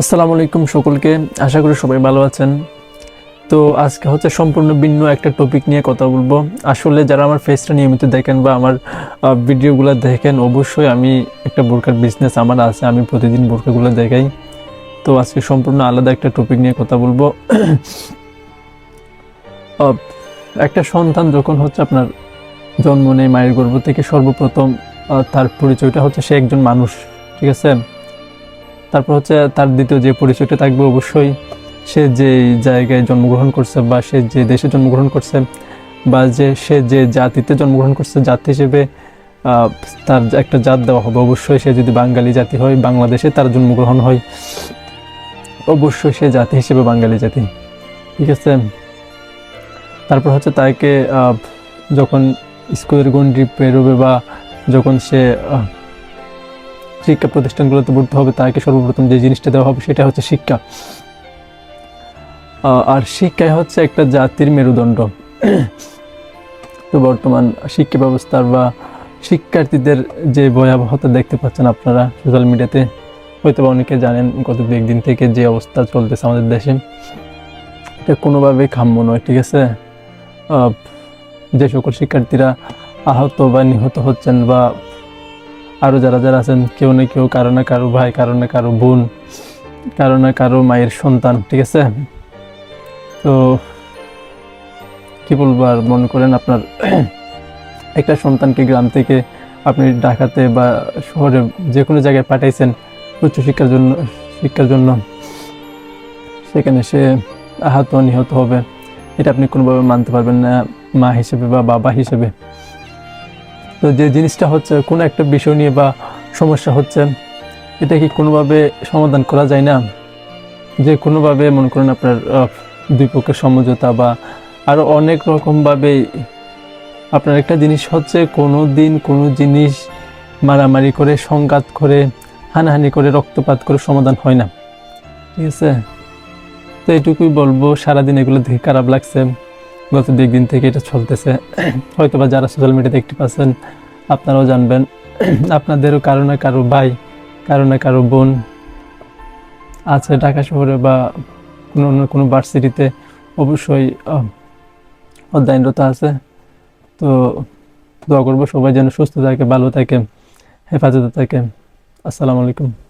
আসসালামু আলাইকুম সকলকে। আশা করি সবাই ভালো আছেন। তো আজকে হচ্ছে সম্পূর্ণ ভিন্ন একটা টপিক নিয়ে কথা বলব। আসলে যারা আমার ফেসটা নিয়মিত দেখেন বা আমার ভিডিওগুলো দেখেন, অবশ্যই আমি একটা বোরকার বিজনেস আমার আছে, আমি প্রতিদিন বোরকাগুলো দেখাই। তো আজকে সম্পূর্ণ আলাদা একটা টপিক নিয়ে কথা বলব। একটা সন্তান যখন হচ্ছে আপনার জন্ম নেয়, মায়ের গর্ভ থেকে সর্বপ্রথম তার পরিচয়টা হচ্ছে সে একজন মানুষ, ঠিক আছে? তারপর হচ্ছে তার দ্বিতীয় যে পরিচয়টা থাকবে অবশ্যই, সে যে জায়গায় জন্মগ্রহণ করছে বা সে যে দেশে জন্মগ্রহণ করছে বা যে সে যে জাতিতে জন্মগ্রহণ করছে, জাতি হিসেবে তার একটা জাত দেওয়া হবে, অবশ্যই সে যদি বাঙালি জাতি হয়, বাংলাদেশে তার জন্মগ্রহণ হয়, অবশ্যই সে জাতি হিসেবে বাঙালি জাতি। ঠিক আছে? তারপর হচ্ছে তাকে যখন স্কুলের গণ্ডি পেরোবে বা যখন সে শিক্ষা প্রতিষ্ঠানগুলোতে ভর্তি হবে, তাকে সর্বপ্রথম যে জিনিসটা দেওয়া হবে সেটা হচ্ছে শিক্ষা। আর শিক্ষাই হচ্ছে একটা জাতির মেরুদণ্ড। তো বর্তমান শিক্ষা ব্যবস্থার বা শিক্ষার্থীদের যে ভয়াবহতা দেখতে পাচ্ছেন আপনারা সোশ্যাল মিডিয়াতে হয়তো বা অনেকে জানেন গত দু একদিন থেকে যে অবস্থা চলতেছে আমাদের দেশে। এটা কোনোভাবেই কাম্য নয়, ঠিক আছে? যে সকল শিক্ষার্থীরা আহত বা নিহত হচ্ছেন বা আরও যারা যারা আছেন, কেউ না কেউ, কারও না কারও ভাই, কারও না কারও বোন, কারও না কারও মায়ের সন্তান, ঠিক আছে? তো কি বলব আর মনে করেন আপনার একটা সন্তানকে গ্রাম থেকে আপনি ঢাকাতে বা শহরে যে কোনো জায়গায় পাঠাইছেন উচ্চশিক্ষার জন্য, শিক্ষার জন্য, সেখানে সে আহত, নিহত হবে। এটা আপনি কোনোভাবে মানতে পারবেন না, মা হিসেবে বা বাবা হিসেবে। তো যে জিনিসটা হচ্ছে, কোনো একটা বিষয় নিয়ে বা সমস্যা হচ্ছে, এটা কি কোনোভাবে সমাধান করা যায় না? যে কোনোভাবে, মনে করেন আপনার দুই পক্ষের সমঝোতা বা আরও অনেক রকমভাবে আপনার একটা জিনিস হচ্ছে, কোনো দিন কোনো জিনিস মারামারি করে, সংঘাত করে, হানাহানি করে, রক্তপাত করে সমাধান হয় না। ঠিক আছে? তো এটুকুই বলব, সারাদিন এগুলো দেখে খারাপ লাগছে। গত দু একদিন থেকে এটা চলতেছে। হয়তো বা যারা সোশ্যাল মিডিয়াতে দেখতে পাচ্ছেন আপনারাও জানবেন, আপনাদেরও কারও না কারও ভাই, কারও না কারও বোন আছে ঢাকা শহরে বা কোনো অন্য কোনো ভার্সিটিতে অবশ্যই অধ্যয়নরত আছে। তো দোয়া করব সবাই যেন সুস্থ থাকে, ভালো থাকে, হেফাজতে থাকে। আসসালামু আলাইকুম।